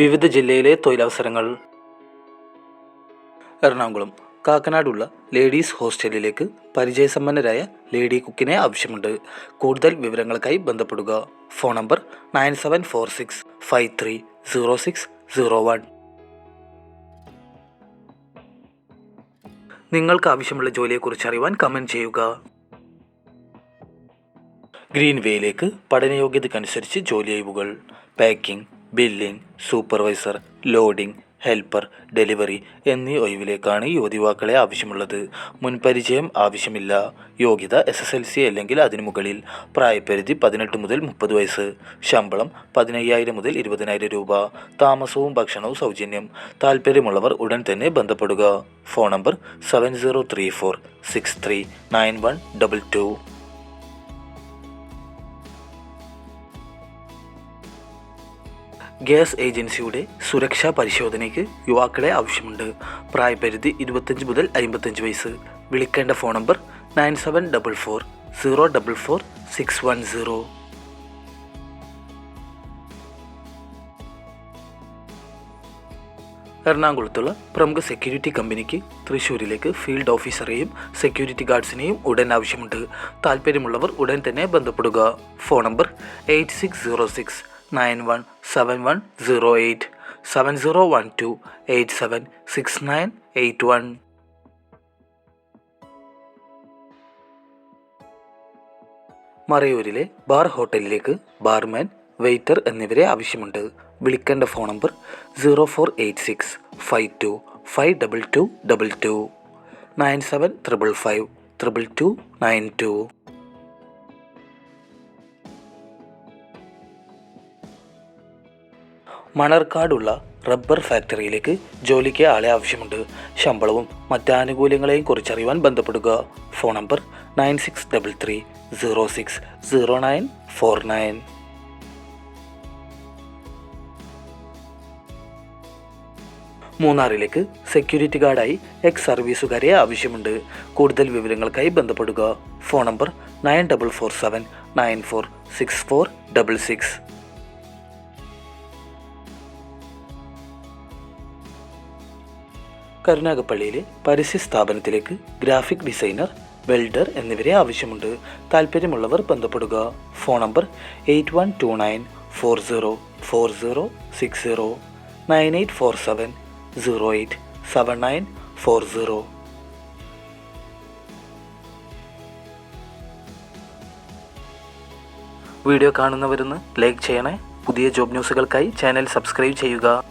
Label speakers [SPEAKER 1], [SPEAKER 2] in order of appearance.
[SPEAKER 1] വിവിധ ജില്ലയിലെ തൊഴിലവസരങ്ങൾ. എറണാകുളം കാക്കനാടുള്ള ലേഡീസ് ഹോസ്റ്റലിലേക്ക് പരിചയസമ്പന്നരായ ലേഡി കുക്കിനെ ആവശ്യമുണ്ട്. കൂടുതൽ വിവരങ്ങൾക്കായി ബന്ധപ്പെടുക. Phone number nine seven four six five three zero six zero one. നിങ്ങൾക്ക് ആവശ്യമുള്ള ജോലിയെക്കുറിച്ച് അറിയുവാൻ കമന്റ് ചെയ്യുക. ഗ്രീൻ വേയിലേക്ക് പഠനയോഗ്യതയ്ക്കനുസരിച്ച് ജോലി ഒഴിവുകൾ. Packing billing supervisor loading helper delivery എന്നീ ഒഴിവിലേക്കാണ് യുവതിവാക്കളെ ആവശ്യമുള്ളത്. മുൻപരിചയം ആവശ്യമില്ല. യോഗ്യത എസ് എസ് എൽ സി അല്ലെങ്കിൽ അതിനു മുകളിൽ. പ്രായപരിധി പതിനെട്ട് മുതൽ മുപ്പത് വയസ്സ്. ശമ്പളം പതിനയ്യായിരം മുതൽ ഇരുപതിനായിരം രൂപ. താമസവും ഭക്ഷണവും സൗജന്യം. താല്പര്യമുള്ളവർ ഉടൻ തന്നെ ബന്ധപ്പെടുക. Phone number seven zero three four six three nine one double two gas ഏജൻസിയുടെ സുരക്ഷാ പരിശോധനയ്ക്ക് യുവാക്കളെ ആവശ്യമുണ്ട്. പ്രായപരിധി ഇരുപത്തഞ്ച് മുതൽ അമ്പത്തഞ്ച് വയസ്സ്. വിളിക്കേണ്ട phone number nine seven double four zero double four six one zero. എറണാകുളത്തുള്ള പ്രമുഖ സെക്യൂരിറ്റി കമ്പനിക്ക് തൃശ്ശൂരിലേക്ക് ഫീൽഡ് ഓഫീസറെയും സെക്യൂരിറ്റി ഗാർഡ്സിനെയും ഉടൻ ആവശ്യമുണ്ട്. താല്പര്യമുള്ളവർ ഉടൻ തന്നെ ബന്ധപ്പെടുക. Phone number eight six zero six nine one seven one zero eight. Seven zero one two eight seven six nine eight one. മറയൂരിലെ bar ഹോട്ടലിലേക്ക് barman waiter എന്നിവരെ ആവശ്യമുണ്ട്. വിളിക്കേണ്ട phone number zero four eight six five two five double two double two. Nine seven triple five triple two nine two. മണർക്കാടുള്ള rubber ഫാക്ടറിയിലേക്ക് ജോലിക്ക് ആളെ ആവശ്യമുണ്ട്. ശമ്പളവും മറ്റ് ആനുകൂല്യങ്ങളെയും കുറിച്ചറിയുവാൻ ബന്ധപ്പെടുക. Phone number nine six double three zero six zero nine four nine. മൂന്നാറിലേക്ക് സെക്യൂരിറ്റി ഗാർഡായി എക്സ് സർവീസുകാരെ ആവശ്യമുണ്ട്. കൂടുതൽ വിവരങ്ങൾക്കായി ബന്ധപ്പെടുക. Phone number nine double four seven nine four six four double six. കരുനാഗപ്പള്ളിയിലെ പരസ്യ സ്ഥാപനത്തിലേക്ക് ഗ്രാഫിക് ഡിസൈനർ വെൽഡർ എന്നിവരെ ആവശ്യമുണ്ട്. താല്പര്യമുള്ളവർ ബന്ധപ്പെടുക. Phone number eight one two nine four zero four zero six zero nine eight four seven zero eight seven nine four zero. Video കാണുന്നവരുന്ന് like ചെയ്യണേ. പുതിയ job ന്യൂസുകൾക്കായി channel subscribe ചെയ്യുക.